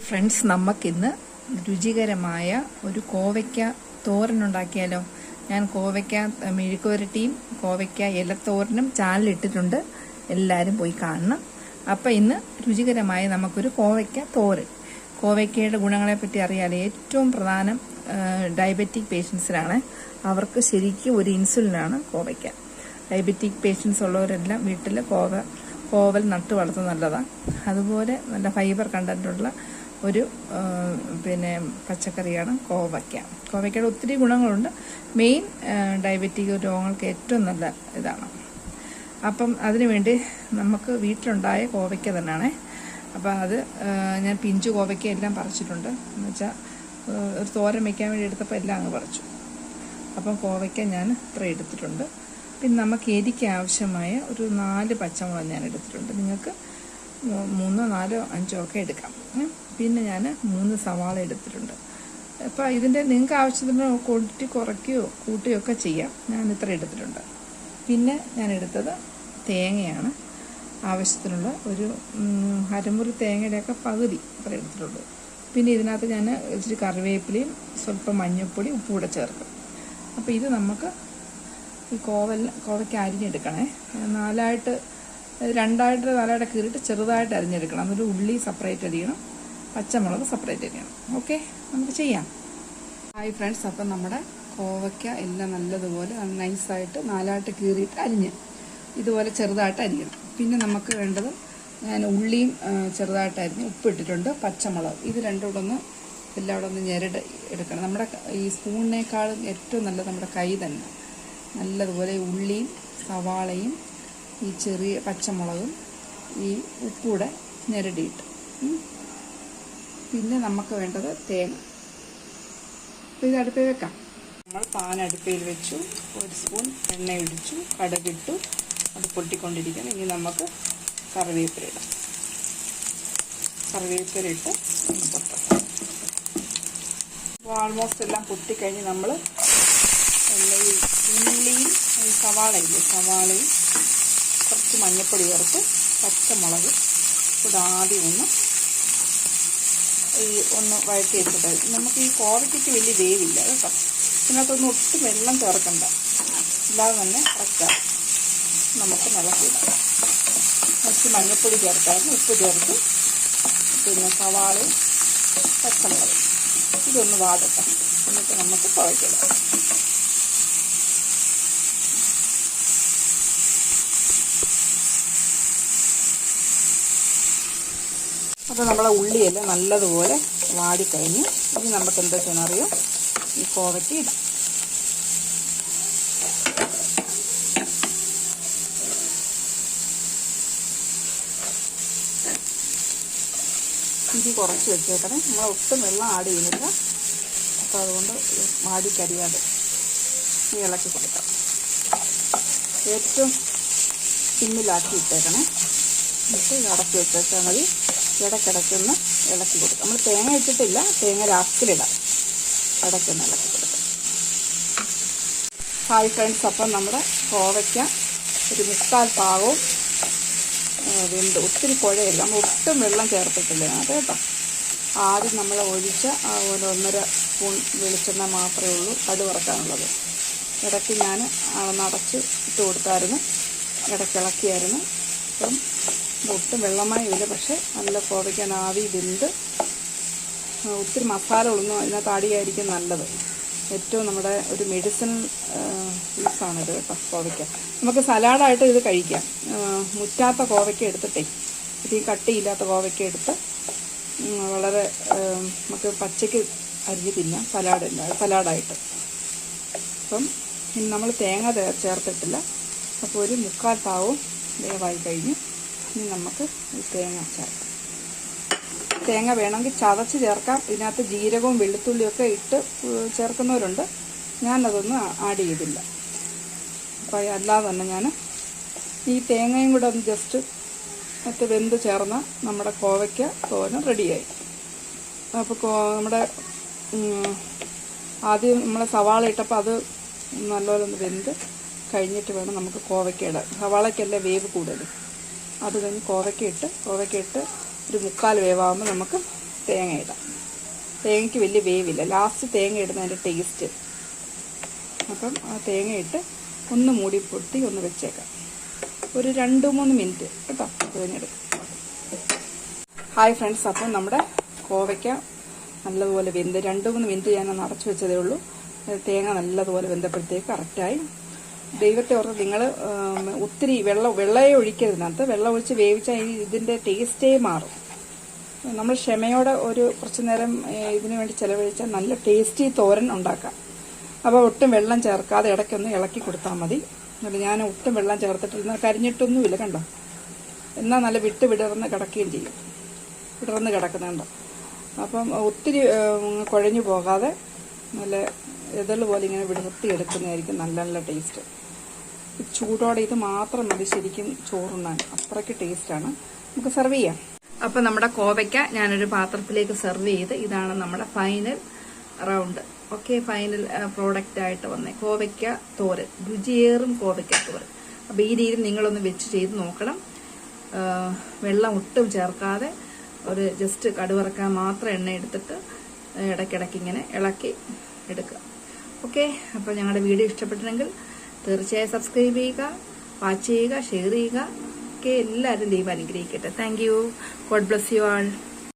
Friends നമുക്കിന്ന് രുചികരമായ ഒരു കോവയ്ക്ക തോരൻ ഉണ്ടാക്കിയാലോ ഞാൻ കോവയ്ക്ക മെഴുക്കുവരട്ടിയും കോവയ്ക്ക ഇലത്തോരനും ചാനലിട്ടിട്ടുണ്ട് എല്ലാവരും പോയി കാണണം. അപ്പം ഇന്ന് രുചികരമായ നമുക്കൊരു കോവയ്ക്ക തോരൻ. കോവയ്ക്കയുടെ ഗുണങ്ങളെ പറ്റി അറിയാലോ ഏറ്റവും പ്രധാനം ഡയബറ്റിക് പേഷ്യൻസിനാണ് അവർക്ക് ശരിക്കും ഒരു ഇൻസുലിനാണ് കോവയ്ക്ക. ഡയബറ്റിക് പേഷ്യൻസ് ഉള്ളവരെല്ലാം വീട്ടിൽ കോവ കോവൽ നട്ട് വളർത്തുന്നത് നല്ലതാണ് അതുപോലെ നല്ല ഫൈബർ കണ്ടന്റുള്ള ഒരു പിന്നെ പച്ചക്കറിയാണ് കോവയ്ക്ക. കോവയ്ക്കയുടെ ഒത്തിരി ഗുണങ്ങളുണ്ട്. മെയിൻ ഡയബറ്റിക് രോഗങ്ങൾക്ക് ഏറ്റവും നല്ല ഇതാണ്. അപ്പം അതിനുവേണ്ടി നമുക്ക് വീട്ടിലുണ്ടായ കോവയ്ക്ക തന്നെയാണ് അപ്പം അത് ഞാൻ പിഞ്ചു കോവയ്ക്ക എല്ലാം പറിച്ചിട്ടുണ്ട്. എന്ന് വെച്ചാൽ ഒരു തോരൻ വയ്ക്കാൻ വേണ്ടി എടുത്തപ്പോൾ എല്ലാം അങ്ങ് പറിച്ചു. അപ്പം കോവയ്ക്ക ഞാൻ ഇത്ര എടുത്തിട്ടുണ്ട്. പിന്നെ നമുക്ക് എരിക്ക് ആവശ്യമായ ഒരു നാല് പച്ചമുളക് ഞാൻ എടുത്തിട്ടുണ്ട്. നിങ്ങൾക്ക് മൂന്നോ നാലോ അഞ്ചോ ഒക്കെ എടുക്കാം. പിന്നെ ഞാൻ മൂന്ന് സവാള എടുത്തിട്ടുണ്ട്. അപ്പോൾ ഇതിന്റെ നിങ്ങൾക്ക് ആവശ്യത്തിന് ക്വാണ്ടിറ്റി കുറയ്ക്കുകയോ കൂട്ടുകയോ ഒക്കെ ചെയ്യാം. ഞാൻ ഇത്ര എടുത്തിട്ടുണ്ട്. പിന്നെ ഞാൻ എടുത്തത് തേങ്ങയാണ്. ആവശ്യത്തിനുള്ള ഒരു അരമുറി തേങ്ങയുടെയൊക്കെ പകുതി ഇത്ര എടുത്തിട്ടുള്ളൂ. പിന്നെ ഇതിനകത്ത് ഞാൻ ഇച്ചിരി കറിവേപ്പിലയും സ്വല്പം മഞ്ഞൾപ്പൊടി ഉപ്പും കൂടെ ചേർക്കും. അപ്പോൾ ഇത് നമുക്ക് ഈ കോവൽ കോവയ്ക്ക് അരിഞ്ഞെടുക്കണേ. നാലായിട്ട് രണ്ടായിട്ട് നാലായിട്ട് കീറിയിട്ട് ചെറുതായിട്ട് അരിഞ്ഞെടുക്കണം. എന്നിട്ട് ഉള്ളി സെപ്പറേറ്റ് അരിയണം. പച്ചമുളക് സെപ്പറേറ്റ് അരിയണം. ഓക്കെ നമുക്ക് ചെയ്യാം. ഹായ് ഫ്രണ്ട്സ് അപ്പം നമ്മുടെ കോവയ്ക്ക എല്ലാം നല്ലതുപോലെ നൈസായിട്ട് നാലായിട്ട് കീറിയിട്ട് അരിഞ്ഞ് ഇതുപോലെ ചെറുതായിട്ട് അരിയണം. പിന്നെ നമുക്ക് വേണ്ടത് ഞാൻ ഉള്ളിയും ചെറുതായിട്ട് അരിഞ്ഞ് ഉപ്പിട്ടിട്ടുണ്ട് പച്ചമുളക്. ഇത് രണ്ടും കൂടെ ഒന്ന് എല്ലാം കൂടെ ഒന്ന് ഞെരട് എടുക്കണം. നമ്മുടെ ഈ സ്പൂണിനേക്കാളും ഏറ്റവും നല്ലത് നമ്മുടെ കൈ തന്നെ. നല്ലതുപോലെ ഉള്ളിയും സവാളയും ഈ ചെറിയ പച്ചമുളകും ഈ ഉപ്പൂടെ ഞെരടിയിട്ട്. പിന്നെ നമുക്ക് വേണ്ടത് തേങ്ങ. അപ്പോൾ ഇത് അടുപ്പിൽ വെക്കാം. നമ്മൾ പാൻ അടുപ്പിൽ വെച്ചു. ഒരു സ്പൂൺ എണ്ണ ഒഴിച്ചു. കടുകിട്ടു. അത് പൊട്ടിക്കൊണ്ടിരിക്കണം ഇനി നമുക്ക് കറിവേപ്പില ഇടാം. കറിവേപ്പില ഇട്ട് പൊട്ടാം അപ്പോൾ ആൾമോസ്റ്റ് എല്ലാം പൊട്ടിക്കഴിഞ്ഞ് നമ്മൾ എണ്ണയിൽ ഉള്ളിയും സവാളയില്ലേ? സവാളയും കുറച്ച് മഞ്ഞൾപ്പൊടി ചേർത്ത് പച്ചമുളക് ഇവിടെ ആദ്യം ഒന്ന് ഈ ഒന്ന് വഴറ്റി വെച്ചിട്ട് നമുക്ക് ഈ കോവയ്ക്ക് വലിയ വേവില്ല കേട്ടോ. ഇതിനകത്തൊന്നും ഒട്ടും വെള്ളം ചേർക്കണ്ട. ഇല്ലാതെ തന്നെ കറക്റ്റാണ് നമുക്ക് നിലക്കിടാം കുറച്ച് മഞ്ഞൾപ്പൊടി ചേർത്തായിരുന്നു ഉപ്പ് ചേർത്ത് പിന്നെ സവാളയും പച്ചമുളക്. ഇതൊന്ന് വാടട്ടെ എന്നിട്ട് നമുക്ക് കുഴക്കിടാം അപ്പോൾ നമ്മളെ ഉള്ളിയെല്ലാം നല്ലതുപോലെ വാടിക്കഴിഞ്ഞ് ഇനി നമുക്ക് എന്താ ചെയ്യണറിയോ ഈ കോവയ്ക്ക് ഇടാം. ഇഞ്ചി കുറച്ച് വെച്ചേക്കണേ. നമ്മൾ ഒട്ടും വെള്ളം ആഡ് ചെയ്യുന്നില്ല. അപ്പോൾ അതുകൊണ്ട് വാടി കരിയാതെ ഈ ഇളക്കി കൊടുക്കാം. ഏറ്റവും സിമ്മിലാക്കി ഇട്ടേക്കണേ. എന്നിട്ട് അടക്കി വെച്ചേച്ചാൽ മതി. ഇടയ്ക്കിടയ്ക്കൊന്ന് ഇളക്കി കൊടുക്കാം. നമ്മൾ തേങ്ങ ഇട്ടിട്ടില്ല തേങ്ങ രാത്രിയിടാം ഇടയ്ക്കൊന്ന് ഇളക്കി കൊടുക്കാം. ഹായ് ഫ്രണ്ട്സ് അപ്പം നമ്മുടെ കോവയ്ക്ക ഒരു മുക്കാൽ പാവവും വെന്ത് ഒത്തിരി കുഴയില്ല നമ്മൾ ഒട്ടും വെള്ളം ചേർത്തിട്ടില്ല അത് കേട്ടോ. ആദ്യം നമ്മൾ ഒഴിച്ച് അതുപോലെ ഒന്നര സ്പൂൺ വെളിച്ചെണ്ണ മാത്രമേ ഉള്ളൂ. കടു വറക്കാനുള്ളത്. ഇടയ്ക്ക് ഞാൻ അളന്നടച്ച് ഇട്ട് കൊടുത്തായിരുന്നു. ഇടയ്ക്ക് ഇളക്കിയായിരുന്നു. അപ്പം ഒട്ടും വെള്ളമായി ഇല്ല പക്ഷേ നല്ല കോവയ്ക്കാൻ ആവി വെന്ത് ഒത്തിരി മസാലകളൊന്നും അതിനകത്ത് അടിയായിരിക്കും നല്ലത്. ഏറ്റവും നമ്മുടെ ഒരു മെഡിസിൻ യൂസാണിത് കേട്ടോ കോവയ്ക്ക. നമുക്ക് സലാഡായിട്ട് ഇത് കഴിക്കാം. മുറ്റാത്ത കോവയ്ക്ക എടുത്തിട്ടേ ഇത് ഈ കട്ടിയില്ലാത്ത കോവയ്ക്ക എടുത്ത് വളരെ നമുക്ക് പച്ചയ്ക്ക് അരിഞ്ഞ് തിന്നാം സലാഡില്ല സലാഡായിട്ട്. അപ്പം നമ്മൾ തേങ്ങ ചേർത്തിട്ടില്ല. അപ്പോൾ ഒരു മുക്കാൽ പാവവും വേവായി കഴിഞ്ഞ്. ഇനി നമുക്ക് ഈ തേങ്ങ ചേർക്കാം തേങ്ങ വേണമെങ്കിൽ ചതച്ച് ചേർക്കാം. ഇതിനകത്ത് ജീരകവും വെളുത്തുള്ളിയും ഒക്കെ ഇട്ട് ചേർക്കുന്നവരുണ്ട്. ഞാനതൊന്നും ആഡ് ചെയ്തില്ല. അപ്പോൾ അല്ലാതെ തന്നെ ഞാൻ ഈ തേങ്ങയും കൂടെ ഒന്ന് ജസ്റ്റ് മറ്റ് വെന്ത് ചേർന്ന നമ്മുടെ കോവയ്ക്ക തോരൻ റെഡിയായി. അപ്പോൾ നമ്മുടെ ആദ്യം നമ്മൾ സവാള ഇട്ടപ്പോൾ അത് നല്ലപോലെ ഒന്ന് വെന്ത് കഴിഞ്ഞിട്ട് വേണം നമുക്ക് കോവയ്ക്കയുടെ സവാളയ്ക്കല്ലേ വേവ് കൂടുതൽ അത് കഴിഞ്ഞ് കോവയ്ക്ക ഇട്ട് കോവയ്ക്ക ഇട്ട് ഒരു മുക്കാൽ വേവാകുമ്പോൾ നമുക്ക് തേങ്ങ ഇടാം. തേങ്ങയ്ക്ക് വലിയ വേവില്ല. ലാസ്റ്റ് തേങ്ങ ഇടുന്നതിന്റെ ടേസ്റ്റ് അപ്പം ആ തേങ്ങ ഇട്ട് ഒന്ന് മൂടി പൊട്ടി ഒന്ന് വെച്ചേക്കാം. ഒരു രണ്ട് മൂന്ന് മിനിറ്റ് കേട്ടോ. തേങ്ങയെടുക്കും ഹായ് ഫ്രണ്ട്സ് അപ്പം നമ്മുടെ കോവയ്ക്ക നല്ലതുപോലെ വെന്ത് രണ്ട് മൂന്ന് മിനിറ്റ് ഞാൻ അടച്ചു വെച്ചതേ ഉള്ളൂ. തേങ്ങ നല്ലതുപോലെ വെന്തപ്പോഴത്തേക്ക് കറക്റ്റായി ദൈവത്തെ ഓർത്ത് നിങ്ങൾ ഒത്തിരി വെള്ളം വെള്ളയെ അത് വെള്ളം ഒഴിച്ച് വേവിച്ചാൽ ഇതിന്റെ ടേസ്റ്റേ മാറും. നമ്മൾ ക്ഷമയോടെ ഒരു കുറച്ച് നേരം ഇതിനു വേണ്ടി ചിലവഴിച്ചാൽ നല്ല ടേസ്റ്റി തോരൻ ഉണ്ടാക്കാം. അപ്പോൾ ഒട്ടും വെള്ളം ചേർക്കാതെ ഇടയ്ക്കൊന്ന് ഇളക്കി കൊടുത്താൽ മതി. എന്നിട്ട് ഞാൻ ഒട്ടും വെള്ളം ചേർത്തിട്ടിരുന്ന കരിഞ്ഞിട്ടൊന്നുമില്ല കണ്ടോ? എന്നാൽ നല്ല വിട്ട് വിടർന്ന് കിടക്കുകയും ചെയ്യും. വിടർന്ന് കിടക്കുന്നുണ്ടോ. അപ്പം ഒത്തിരി കുഴഞ്ഞു പോകാതെ നല്ല ഇതൾ പോലെ ഇങ്ങനെ വിടർത്തി എടുക്കുന്നതായിരിക്കും നല്ല നല്ല ടേസ്റ്റ്. ചൂടോടെ ഇത് മാത്രം മതി ശരിക്കും ചോറുണ്ണാൻ. അത്രയ്ക്ക് ടേസ്റ്റാണ്. നമുക്ക് സെർവ് ചെയ്യാം. അപ്പം നമ്മുടെ കോവയ്ക്ക ഞാനൊരു പാത്രത്തിലേക്ക് സെർവ് ചെയ്ത് ഇതാണ് നമ്മുടെ final round. Okay final product ആയിട്ട് വന്നേ. കോവയ്ക്ക തോരൻ. രുചിയേറും കോവയ്ക്ക തോരൻ. അപ്പോൾ ഈ രീതിയിൽ നിങ്ങളൊന്ന് വെച്ച് ചെയ്ത് നോക്കണം. വെള്ളം ഒട്ടും ചേർക്കാതെ ഒരു ജസ്റ്റ് കടുവറക്കാൻ മാത്രം എണ്ണ എടുത്തിട്ട് ഇടയ്ക്കിടയ്ക്ക് ഇങ്ങനെ ഇളക്കി എടുക്കുക. ഓക്കെ അപ്പോൾ ഞങ്ങളുടെ വീഡിയോ ഇഷ്ടപ്പെട്ടിട്ടുണ്ടെങ്കിൽ തീർച്ചയായും സബ്സ്ക്രൈബ് ചെയ്യുക വാച്ച് ചെയ്യുക ഷെയർ ചെയ്യുക. ഒക്കെ എല്ലാവരും ദൈവം അനുഗ്രഹിക്കട്ടെ. Thank you God bless you all